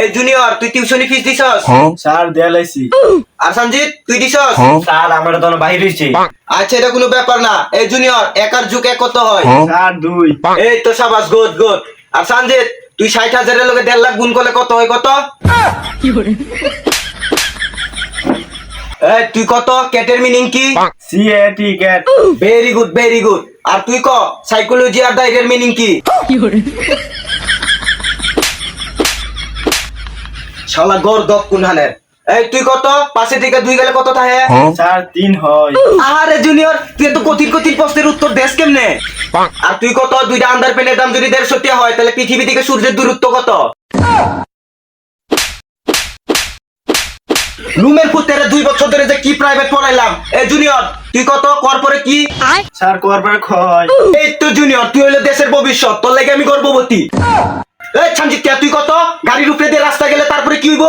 এই জুনিয়র তুই টিউশনি ফিস দিছস? স্যার দেয়ালাইছি আর সঞ্জিত তুই দিছস? স্যার আমার তো বাহির হয়েছে আচ্ছা এটা কোনো ব্যাপার না। এই জুনিয়র একার যুগ এক কত হয়। স্যার দুই। এই তো সাবাস গুড গুড আর সঞ্জিত তুই ষাট হাজারের লোকে দেড় লাখ গুণ করলে কত হয় কত? এই তুই কত? ক্যাটের মিনিং কি? C A T cat very good very good আর তুই ক? সাইকোলজি আর ডাইরের মিনিং কি? শালা গর দক কুনহানের এই তুই কত? পাশে থেকে দুই গেলে কত থাকে? স্যার তিন হয়। আরে জুনিয়র তুই এত কঠিন কঠিন প্রশ্নের উত্তর দেশ কেমনে? আর তুই কত? দুইটা আন্ডার পেনের দাম যদি দেড়শো টাকা হয় তাহলে পৃথিবী থেকে সূর্যের দূরত্ব কত? রুমের পুত্রের দুই বছর ধরে যে কি প্রাইভেট পড়াইলাম। এই জুনিয়র তুই কত? কর্পোরে কি? স্যার করবার খয় এই তো জুনিয়র তুই হইল দেশের ভবিষ্যৎ তোর লাগে আমি গর্ভবতী। এই ছানজিত তুই কত? গাড়ির উপরে দিয়ে রাস্তা গেলে তারপরে কি হইব?